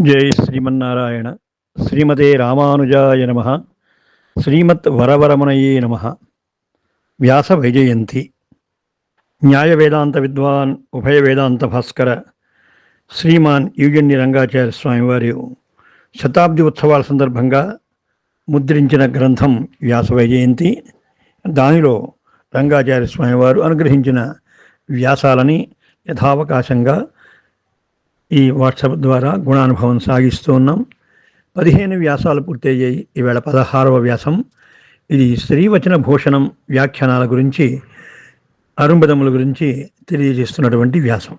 జై శ్రీమన్నారాయణ. శ్రీమతే రామానుజాయ నమ. శ్రీమత్ వరవరమణయే నమ. వ్యాస వైజయంతి. న్యాయ వేదాంత విద్వాన్ ఉభయ వేదాంత భాస్కర శ్రీమాన్ యుజన్య రంగాచార్య స్వామివారి శతాబ్ది ఉత్సవాల సందర్భంగా ముద్రించిన గ్రంథం వ్యాస వైజయంతి. దానిలో రంగాచార్య స్వామివారు అనుగ్రహించిన వ్యాసాలని యథావకాశంగా ఈ వాట్సాప్ ద్వారా గుణానుభవం సాగిస్తూ ఉన్నాం. పదిహేను వ్యాసాలు పూర్తయ్యాయి. ఈవేళ పదహారవ వ్యాసం. ఇది శ్రీవచన భూషణం వ్యాఖ్యానాల గురించి అరుంబదముల గురించి తెలియజేస్తున్నటువంటి వ్యాసం.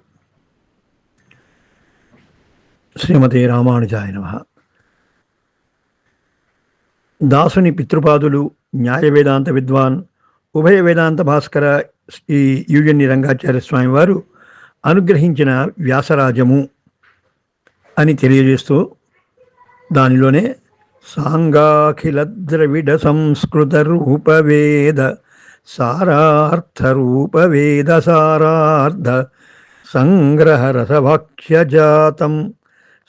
శ్రీమతి రామానుజాయ నమ. దాసుని పితృపాదులు న్యాయ వేదాంత విద్వాన్ ఉభయ వేదాంత భాస్కర శ్రీ యుజన్ని రంగాచార్య స్వామి వారు అనుగ్రహించిన వ్యాసరాజము. అని తెలియజేస్తూ దానిలోనే సాంగాఖిల ద్రవిడ సంస్కృత రూపవేద సారార్థ రూపవేద సారార్థ సంగ్రహ రసభాక్ష్యజాతం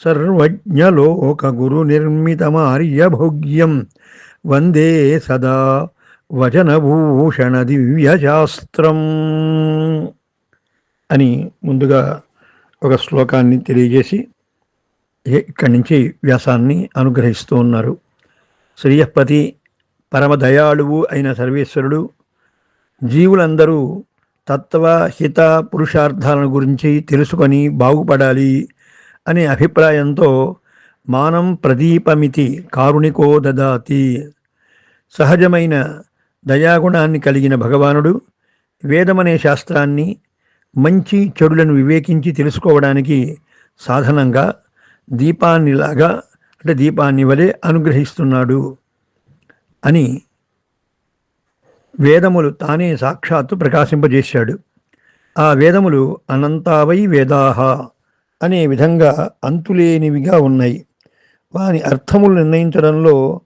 సర్వజ్ఞలోక గురు నిర్మితమార్యభోగ్యం వందే సదా వచనభూషణ దివ్యశాస్త్రం అని ముందుగా ఒక శ్లోకాన్ని తెలియజేసి ఇక్కడి నుంచి వ్యాసాన్ని అనుగ్రహిస్తూ ఉన్నారు. శ్రీయపతి పరమ దయాళువు అయిన సర్వేశ్వరుడు జీవులందరూ తత్వ హిత పురుషార్థాలను గురించి తెలుసుకొని బాగుపడాలి అనే అభిప్రాయంతో మానం ప్రదీపమితి కారుణికో దదాతి. సహజమైన దయాగుణాన్ని కలిగిన భగవానుడు వేదమనే శాస్త్రాన్ని మంచి చెడులను వివేకించి తెలుసుకోవడానికి సాధనంగా దీపాన్నిలాగా అంటే దీపాన్ని వలె అనుగ్రహిస్తున్నాడు అని వేదములు తానే సాక్షాత్తు ప్రకాశింపజేశాడు. ఆ వేదములు అనంతావై వేదాహ అనే విధంగా అంతులేనివిగా ఉన్నాయి. వాని అర్థములు నిర్ణయించడంలో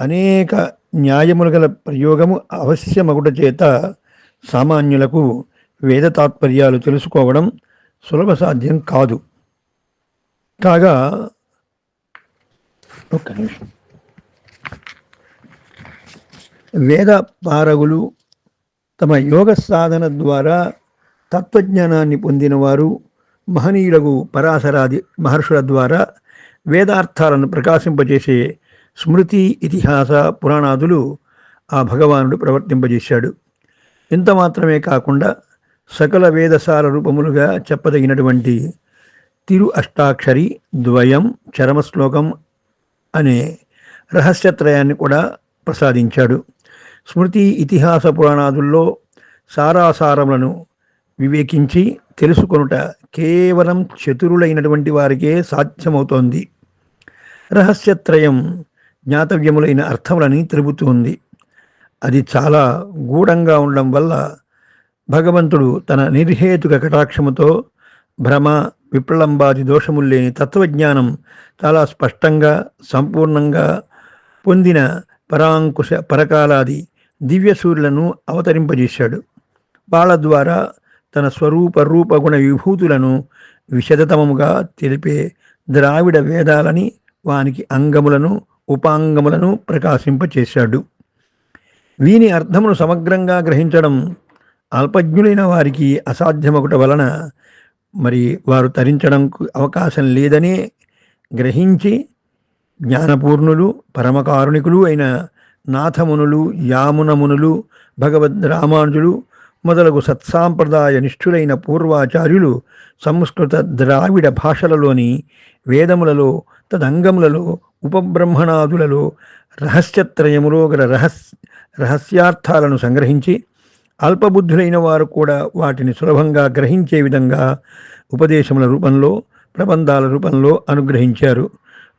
అనేక న్యాయములు గల ప్రయోగము అవశ్యమగుట చేత సామాన్యులకు వేద తాత్పర్యాలు తెలుసుకోవడం సులభ సాధ్యం కాదు. కాగా ఒక్క నిమిషం. వేద పారగులు తమ యోగ సాధన ద్వారా తత్వజ్ఞానాన్ని పొందినవారు మహనీయులకు పరాశరాది మహర్షుల ద్వారా వేదార్థాలను ప్రకాశింపజేసే స్మృతి ఇతిహాస పురాణాదులు ఆ భగవానుడు ప్రవర్తింపజేశాడు. ఇంత మాత్రమే కాకుండా సకల వేదసార రూపములుగా చెప్పదగినటువంటి తిరు అష్టాక్షరి ద్వయం చరమశ్లోకం అనే రహస్యత్రయాన్ని కూడా ప్రసాదించాడు. స్మృతి ఇతిహాస పురాణాదుల్లో సారాసారములను వివేకించి తెలుసుకొనుట కేవలం చతురులైనటువంటి వారికే సాధ్యమవుతోంది. రహస్యత్రయం జ్ఞాతవ్యములైన అర్థములని తెలుపుతుంది అది చాలా గూఢంగా ఉండడం వల్ల భగవంతుడు తన నిర్హేతుక కటాక్షముతో భ్రమ విప్లంబాది దోషముల్లేని తత్వజ్ఞానం చాలా స్పష్టంగా సంపూర్ణంగా పొందిన పరాంకుశ పరకాలాది దివ్య సూర్యులను అవతరింపజేశాడు. వాళ్ళ ద్వారా తన స్వరూప రూపగుణ విభూతులను విశదతమముగా తెలిపే ద్రావిడ వేదాలని వానికి అంగములను ఉపాంగములను ప్రకాశింపచేశాడు. వీని అర్థమును సమగ్రంగా గ్రహించడం అల్పజ్ఞులైన వారికి అసాధ్యమొకట వలన మరి వారు తరించడం అవకాశం లేదనే గ్రహించి జ్ఞానపూర్ణులు పరమకారుణికులు అయిన నాథమునులు యామునమునులు భగవద్ రామానుజులు మొదలగు సత్సాంప్రదాయ నిష్ఠులైన పూర్వాచార్యులు సంస్కృత ద్రావిడ భాషలలోని వేదములలో తదంగములలో ఉపబ్రహ్మణాదులలో రహస్యత్రయములో గల రహస్ రహస్యార్థాలను సంగ్రహించి అల్పబుద్ధులైన వారు కూడా వాటిని సులభంగా గ్రహించే విధంగా ఉపదేశముల రూపంలో ప్రబంధాల రూపంలో అనుగ్రహించారు.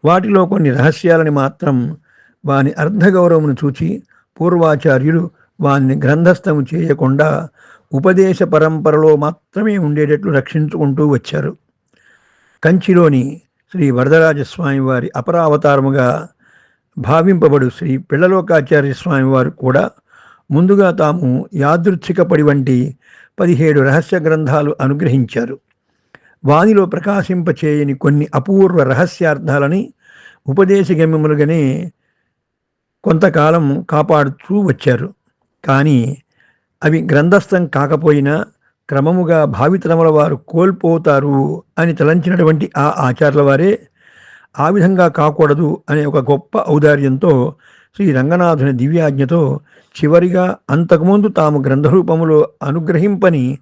వాటిలో కొన్ని రహస్యాలని మాత్రం వాని అర్ధగౌరవమును చూచి పూర్వాచార్యులు వారిని గ్రంథస్థము చేయకుండా ఉపదేశ పరంపరలో మాత్రమే ఉండేటట్లు రక్షించుకుంటూ వచ్చారు. కంచిలోని శ్రీ వరదరాజస్వామి వారి అపరావతారముగా భావింపబడు శ్రీ పిళ్ళలోకాచార్య స్వామి వారు కూడా ముందుగా తాము యాదృచ్ఛికపడి వంటి పదిహేడు రహస్య గ్రంథాలు అనుగ్రహించారు. వానిలో ప్రకాశింపచేయని కొన్ని అపూర్వ రహస్యార్థాలని ఉపదేశగమ్యములుగానే కొంతకాలం కాపాడుతూ వచ్చారు. కానీ అవి గ్రంథస్థం కాకపోయినా క్రమముగా భావితరముల వారు కోల్పోతారు అని తలంచినటువంటి ఆ ఆచార్యుల వారే ఆ విధంగా కాకూడదు అనే ఒక గొప్ప ఔదార్యంతో శ్రీ రంగనాథుని దివ్యాజ్ఞతో చివరిగా అంతకుముందు తాము గ్రంథరూపములో అనుగ్రహింపని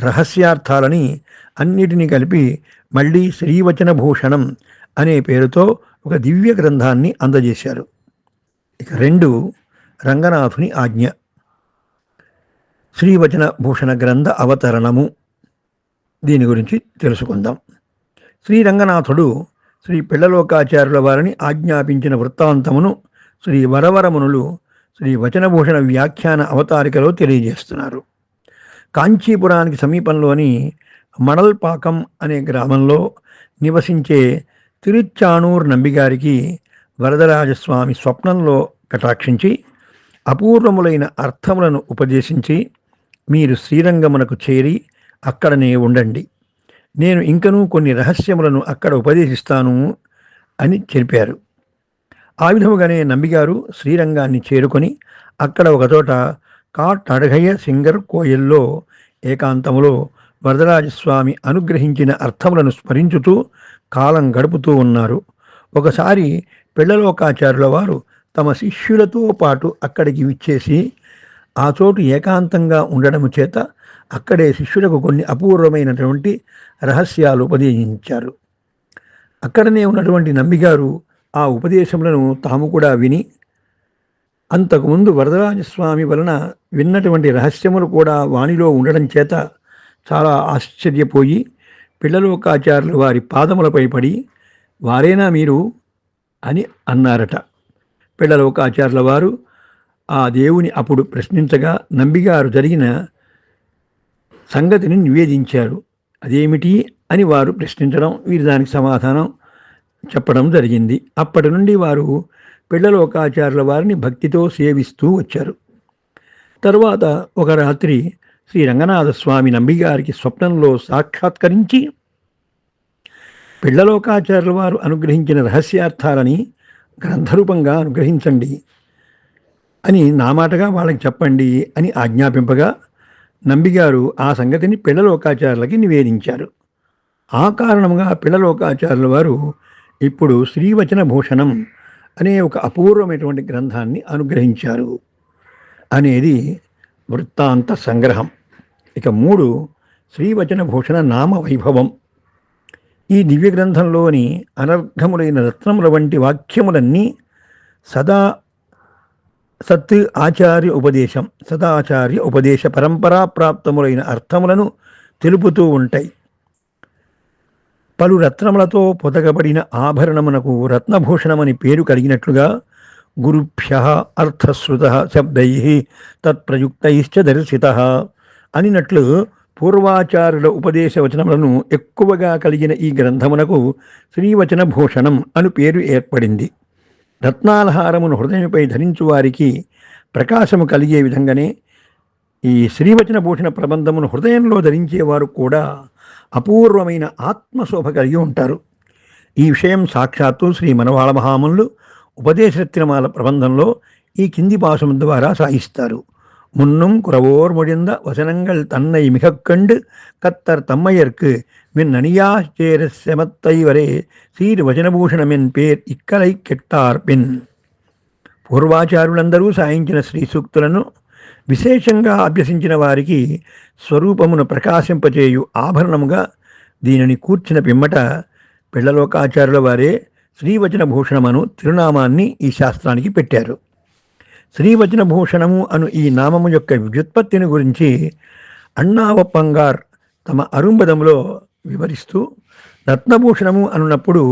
రహస్యార్థాలని అన్నిటినీ కలిపి మళ్ళీ శ్రీవచన భూషణం అనే పేరుతో ఒక దివ్య గ్రంథాన్ని అందజేశారు. ఇక రెండు రంగనాథుని ఆజ్ఞ. శ్రీవచన భూషణ గ్రంథ అవతరణము. దీని గురించి తెలుసుకుందాం. శ్రీరంగనాథుడు శ్రీ పిళ్ళలోకాచార్యుల వారిని ఆజ్ఞాపించిన వృత్తాంతమును శ్రీ వరవరమునులు శ్రీ వచనభూషణ వ్యాఖ్యాన అవతారికలో తెలియజేస్తున్నారు. కాంచీపురానికి సమీపంలోని మడల్పాకం అనే గ్రామంలో నివసించే తిరుచానూర్ నంబిగారికి వరదరాజస్వామి స్వప్నంలో కటాక్షించి అపూర్వములైన అర్థములను ఉపదేశించి మీరు శ్రీరంగమునకు చేరి అక్కడనే ఉండండి. నేను ఇంకనూ కొన్ని రహస్యములను అక్కడ ఉపదేశిస్తాను అని చెప్పారు. ఆ విధముగానే నంబిగారు శ్రీరంగాన్ని చేరుకొని అక్కడ ఒకచోట కాటడగయ్య సింగర్ కోయల్లో ఏకాంతములో వరదరాజస్వామి అనుగ్రహించిన అర్థములను స్మరించుతూ కాలం గడుపుతూ ఉన్నారు. ఒకసారి పిళ్ళలోకాచార్యుల వారు తమ శిష్యులతో పాటు అక్కడికి విచ్చేసి ఆ చోటు ఏకాంతంగా ఉండడము చేత అక్కడే శిష్యులకు కొన్ని అపూర్వమైనటువంటి రహస్యాలు ఉపదేశించారు. అక్కడనే ఉన్నటువంటి నంబిగారు ఆ ఉపదేశములను తాము కూడా విని అంతకుముందు వరదరాజస్వామి వలన విన్నటువంటి రహస్యములు కూడా వాణిలో ఉండడం చేత చాలా ఆశ్చర్యపోయి పిల్లలోకాచార్యులు వారి పాదములపై పడి వారేనా మీరు అని అన్నారట. పిల్లలోకాచార్యుల వారు ఆ దేవుని అప్పుడు ప్రశ్నించగా నంబిగారు జరిగిన సంగతిని నివేదించారు. అదేమిటి? అని వారు ప్రశ్నించడం వీరి దానికి సమాధానం. చెప్పడం జరిగింది. అప్పటి నుండి వారు పిళ్ళలోకాచార్యుల వారిని భక్తితో సేవిస్తూ వచ్చారు. తరువాత ఒక రాత్రి శ్రీ రంగనాథ స్వామి నంబిగారికి స్వప్నంలో సాక్షాత్కరించి పిళ్ళలోకాచార్యుల వారు అనుగ్రహించిన రహస్యార్థాలని గ్రంథరూపంగా అనుగ్రహించండి అని నా మాటగా వాళ్ళకి చెప్పండి అని ఆజ్ఞాపింపగా నంబిగారు ఆ సంగతిని పిల్లలోకాచార్యులకి నివేదించారు. ఆ కారణంగా పిల్లలోకాచార్యుల వారు ఇప్పుడు శ్రీవచన భూషణం అనే ఒక అపూర్వమైనటువంటి గ్రంథాన్ని అనుగ్రహించారు అనేది వృత్తాంత సంగ్రహం. ఇక మూడు శ్రీవచన భూషణ నామ వైభవం ఈ దివ్య గ్రంథంలోని అనర్ఘములైన రత్నముల వంటి వాక్యములన్నీ సదా సత్ ఆచార్య ఉపదేశం సదాచార్య ఉపదేశ పరంపరా ప్రాప్తములైన అర్థములను తెలుపుతూ ఉంటాయి. పలు రత్నములతో పొదగబడిన ఆభరణమునకు రత్నభూషణమని పేరు కలిగినట్లుగా గురుభ్య అర్థశ్రుత శబ్దై తత్ప్రయుక్తైశ్చ దర్శిత అనినట్లు పూర్వాచారుల ఉపదేశవచనములను ఎక్కువగా కలిగిన ఈ గ్రంథమునకు శ్రీవచన భూషణం అను పేరు ఏర్పడింది. రత్నాలహారమును హృదయంపై ధరించు వారికి ప్రకాశము కలిగే విధంగానే ఈ శ్రీవచన భూషణ ప్రబంధమును హృదయంలో ధరించేవారు కూడా అపూర్వమైన ఆత్మశోభ కలిగి ఉంటారు ఈ విషయం సాక్షాత్తు శ్రీ మనవాళ మహాములు ఉపదేశరత్నమాల ప్రబంధంలో ఈ కింది పాశం ద్వారా సాగిస్తారు முன்னும் குறவோர் மொழிந்த வசனங்கள் தன்னை மிகக் கண்டு கத்தர் தம்மையர்க்கு மின் அணியா சேர செமத்தை வரே சீர் వచనభూషణమెన్ పేర్ ఇక్కలై కెట్టార్ పిన్ పూర్వాచారులందరూ సాయించిన శ్రీ సూక్తులను విశేషంగా అభ్యసించిన వారికి స్వరూపమును ప్రకాశింపచేయు ఆభరణముగా దీనిని కూర్చిన పిమ్మట పిళ్ళలోకాచార్యుల వారే శ్రీవచన భూషణమను తిరునామాన్ని ఈ శాస్త్రానికి పెట్టారు. శ్రీవచన భూషణము అను ఈ నామము యొక్క వ్యుత్పత్తిని గురించి అన్నావప్పంగార్ తమ అరుంబదంలో వివరిస్తూ రత్నభూషణము అనున్నప్పుడు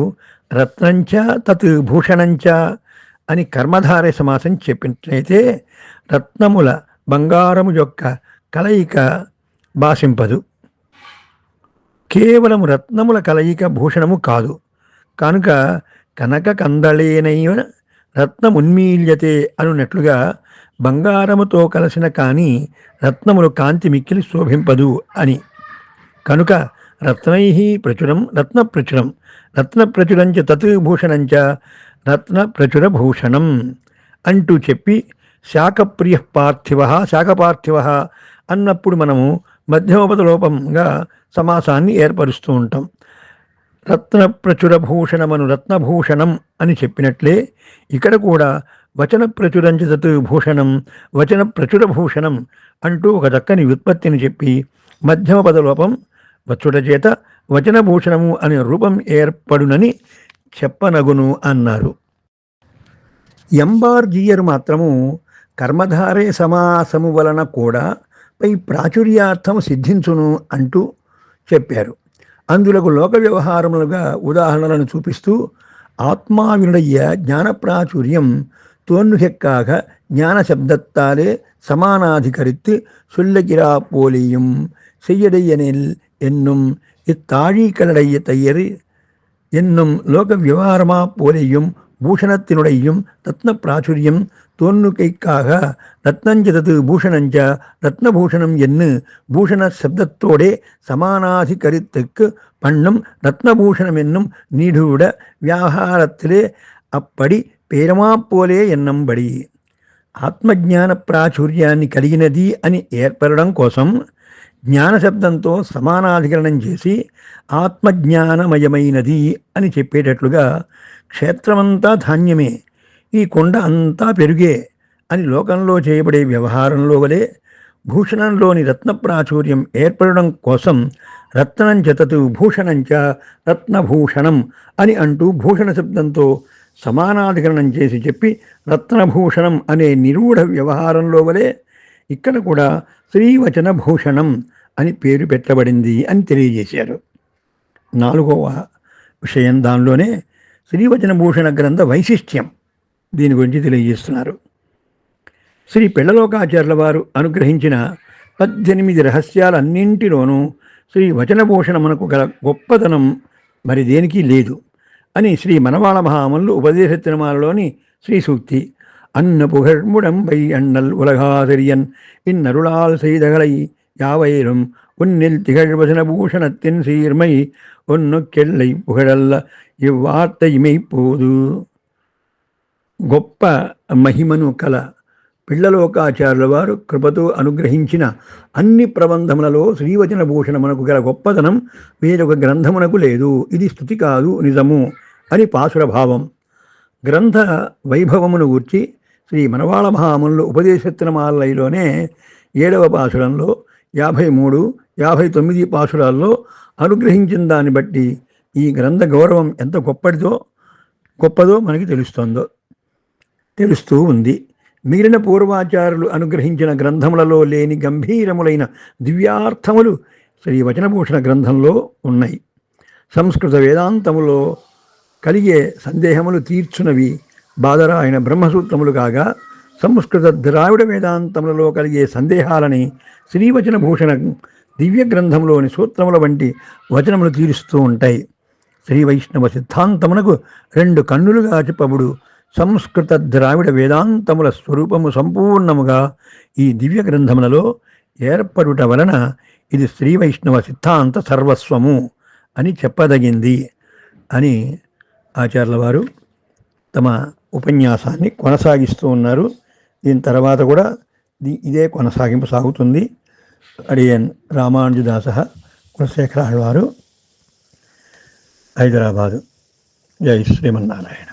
రత్నంచ తత్ భూషణంచ అని కర్మధారే సమాసం చెప్పినట్లయితే రత్నముల బంగారము యొక్క కలయిక భాషింపదు. కేవలం రత్నముల కలయిక భూషణము కాదు. కనుక కనక కందళేనైవ రత్నమున్మీల్యతే అనున్నట్లుగా బంగారముతో కలసిన కానీ రత్నములు కాంతి మిక్కిలి శోభింపదు అని. కనుక రత్నై ప్రచురం రత్నప్రచురం రత్నప్రచురంచ తత్ భూషణంచ భూషణం అంటూ చెప్పి శాఖప్రియ పార్థివ శాఖపార్థివ అన్నప్పుడు మనము మధ్యమపద లోపంగా సమాసాన్ని ఏర్పరుస్తూ ఉంటాం. రత్న ప్రచురభూషణమను రత్నభూషణం అని చెప్పినట్లే ఇక్కడ కూడా వచన ప్రచురంచతత్ భూషణం వచన ప్రచురభూషణం అంటూ ఒక చక్కని వ్యుత్పత్తిని చెప్పి మధ్యమ పదలోపం వచ్చుట చేత వచనభూషణము అనే రూపం ఏర్పడునని చెప్పనగును అన్నారు. ఎంబార్జీయర్ మాత్రము కర్మధారే సమాసము వలన కూడా పై ప్రాచుర్యార్థం సిద్ధించును అంటూ చెప్పారు అందులకు లోక వ్యవహారములుగా ఉదాహరణలను చూపిస్తూ ఆత్మావినుడయ్య ஞானப்பிராச்சுரியம் தோன்றுகெக்காக ஞான சப்தத்தாலே சமானாதிகரித்து சொல்லுகிறா போலியும் செய்யடையனில் என்னும் இத்தாழீக்கலடைய தையர் என்னும் லோக விவகாரமா போலேயும் பூஷணத்தினுடையும் ரத்ன பிராச்சுரியம் தோன்றுகைக்காக ரத்னஞ்சதது பூஷணஞ்ச ரத்னபூஷணம் என்று பூஷண சப்தத்தோடே சமானாதிகரித்துக்கு பண்ணும் ரத்னபூஷணம் என்னும் நீடூட வியாபாரத்திலே அப்படி పేరమా పోలే ఎన్నంబడి ఆత్మజ్ఞాన ప్రాచుర్యాన్ని కలిగినది అని ఏర్పడడం కోసం జ్ఞాన శబ్దంతో సమానాధికరణం చేసి ఆత్మజ్ఞానమయమైనది అని చెప్పేటట్లుగా క్షేత్రమంతా ధాన్యమే ఈ కొండ అంతా పెరుగే అని లోకంలో చేయబడే వ్యవహారంలో వలె భూషణంలోని రత్న ప్రాచుర్యం ఏర్పడడం కోసం రత్నం జతతు భూషణంచ రత్నభూషణం అని అంటూ భూషణ శబ్దంతో సమానాధికరణం చేసి చెప్పి రత్నభూషణం అనే నిరూఢ వ్యవహారంలో వలె ఇక్కడ కూడా శ్రీవచన భూషణం అని పేరు పెట్టబడింది అని తెలియజేశారు. నాలుగవ విషయం దానిలోనే శ్రీవచన భూషణ గ్రంథ వైశిష్ట్యం. దీని గురించి తెలియజేస్తున్నారు శ్రీ పిళ్ళలోకాచార్యుల వారు అనుగ్రహించిన పద్దెనిమిది రహస్యాలన్నింటిలోనూ శ్రీ వచనభూషణమునకు గల గొప్పతనం మరి దేనికి లేదు అని శ్రీ మనవాళ మహామల్లు ఉపదేశ తిరుమాలలోని శ్రీ సూక్తి అన్న పుగర్ముడంబై అన్నల్ ఉలగాసరియన్ ఇన్నరుళాల్ செய்தகளை யாவையிலும் உன்னில் திகழ்வசன பூஷணத்தின் சீர்மை ஒன்னு கெள்ளை புகழல்ல ఇవ్వార్త ఇమైపోదు గొప్ప మహిమను కల. పిల్లలోకాచార్యుల వారు కృపతో అనుగ్రహించిన అన్ని ప్రబంధములలో శ్రీవచన భూషణమునకు గల గొప్పదనం వేరొక గ్రంథమునకు లేదు. ఇది స్థుతి కాదు నిజము అని పాసుర భావం. గ్రంథ వైభవమును గూర్చి శ్రీ మనవాళ మహాములు ఉపదేశత్రమాలయలోనే ఏడవ పాసురంలో యాభై మూడు యాభై తొమ్మిది పాసురాల్లో అనుగ్రహించిన దాన్ని బట్టి ఈ గ్రంథ గౌరవం ఎంత గొప్పటిదో గొప్పదో మనకి తెలుస్తోందో. తెలుస్తూ ఉంది. మిగిలిన పూర్వాచారులు అనుగ్రహించిన గ్రంథములలో లేని గంభీరములైన దివ్యార్థములు శ్రీ వచనభూషణ గ్రంథంలో ఉన్నాయి. సంస్కృత వేదాంతములో కలిగే సందేహములు తీర్చునవి బాదరాయణ బ్రహ్మసూత్రములు కాగా సంస్కృత ద్రావిడ వేదాంతములలో కలిగే సందేహాలని శ్రీవచన భూషణ దివ్య గ్రంథంలోని సూత్రముల వంటి వచనములు తీరుస్తూ ఉంటాయి. శ్రీ వైష్ణవ సిద్ధాంతమునకు రెండు కన్నులుగా చెప్పబడు సంస్కృత ద్రావిడ వేదాంతముల స్వరూపము సంపూర్ణముగా ఈ దివ్య గ్రంథములలో ఏర్పడుట వలన ఇది శ్రీ వైష్ణవ సిద్ధాంత సర్వస్వము అని చెప్పదగింది అని ఆచార్యుల వారు తమ ఉపన్యాసాన్ని కొనసాగిస్తూ ఉన్నారు. దీని తర్వాత కూడా ఇదే కొనసాగింపు సాగుతుంది. అడియన్ రామానుజదాస కులశేఖర వారు హైదరాబాదు. జై శ్రీమన్నారాయణ.